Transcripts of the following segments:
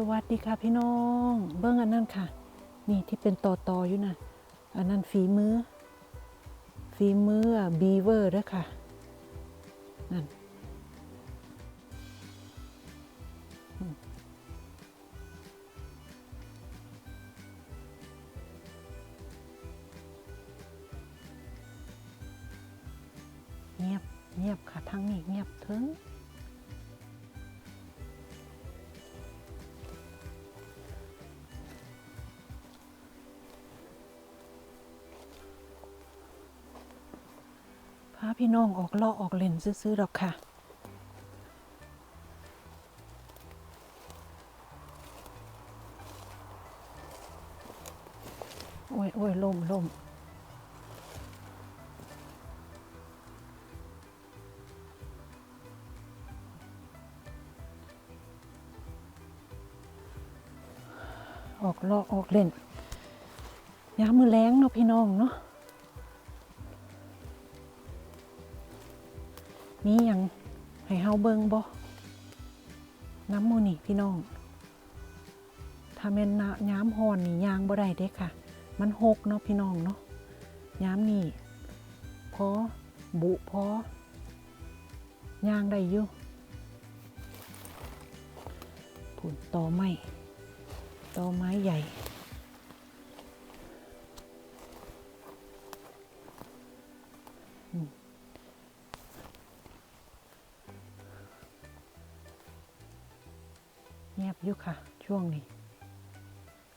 สวัสดีค่ะพี่น้อง เบิ้องอันนั้นค่ะ นี่ที่เป็นต่อตออยู่นะอันนั้นฝีมือ ฝีมือบีเวอร์ด้วยค่ะ นั่นเงียบเงียบค่ะทั้งนี้เงียบถึงาพี่น้องออกลาะออกเล่นซื้อๆดอกค่ะ โอ้ยโอ้ยลมลมออกลาะออกเล่นยามมือแรงเนาะพี่น้องเนาะ มีหยังให้เฮาเบิ่งบ่น้ำมูนี่พี่น้อง ถ้าแม่นนะย้ำฮอนนี่ยางบ่ได้เด้ค่ะ มันหกเนาะพี่น้องเนาะย้ำนี่พอบุพอยางได้อยู่ผุนต่อไม้ต่อไม้ใหญ่ บอยู่ค่ะ ช่วงนี้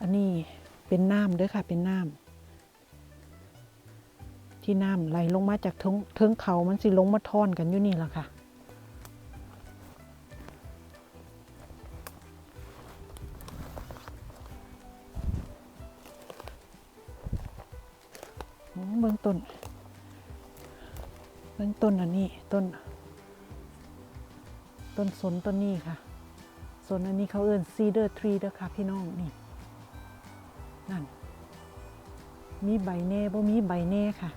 อันนี้เป็นน้ำเด้วยค่ะ เป็นน้ำที่น้ำไหลลงมาจากเทิงเทิงเขามันสิลงมาท่อนกันอยู่นี่แหละค่ะเบื้องต้นเบื้องต้นอันนี้ต้น ต้นสนต้นนี้ค่ะ ส่วนอันนี้เขาเอิ้นซีเดอร์ทรีเด้อค่ะพี่น้องนี่นั่นมีใบแน่บ่มีใบแน่ค่ะ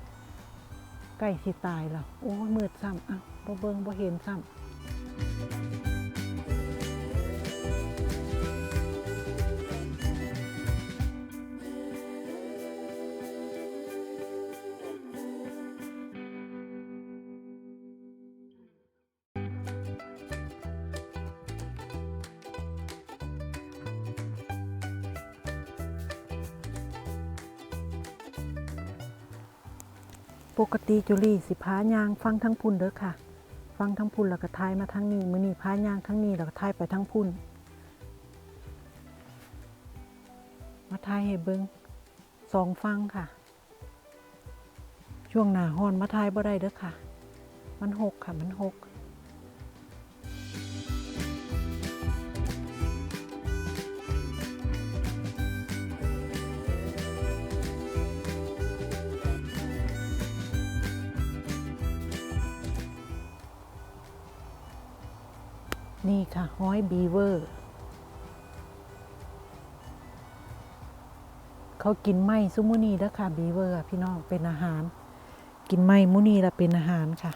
ใกล้สิตายแล้วโอ้มืดซ้ำอะบ่เบิ่งบ่เห็นซ้ำ ปกติจุลี่สิพายางฟังทั้งพุ่นเด้อค่ะ ฟังทั้งพุ่นแล้วก็ทายมาทั้งนี้มือนี่พายางทั้งนี้แล้วก็ทายไปทั้งพุ่น มาทายให้เบิ้งสองฟังค่ะ ช่วงหน้าฮอนมาทายบ่ได้เด้อค่ะ มันหกค่ะมันหก นี่ค่ะห้อยบีเวอร์ เขากินไม้ซุมุนีเด้อค่ะบีเวอร์พี่น้องเป็นอาหาร กินไม้มุนีละเป็นอาหารค่ะ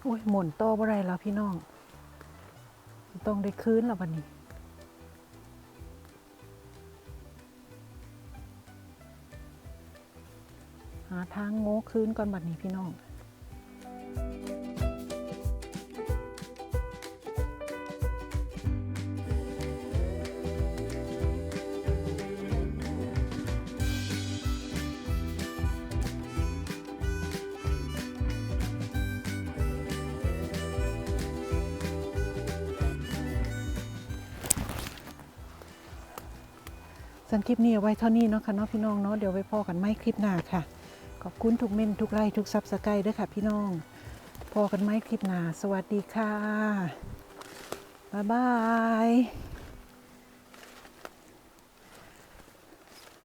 โอ้ยหมุนโตบ่ได้แล้วพี่น้อง ต้องได้คืนแล้ววันนี้าทางโง่คืนก่อนบัดนี้พี่น้องสันคลิปนี้เอาไว้เท่านี้เนาะค่ะเนาะพี่น้องเนาะเดี๋ยวไว้พอกันไม่คลิปหน้าค่ะ ขอบคุณทุกเม่นทุกไลทุกซับสไคร์ด้วยค่ะพี่น้องพอกันไหมคลิปหน้า สวัสดีค่ะ บ๊ายบาย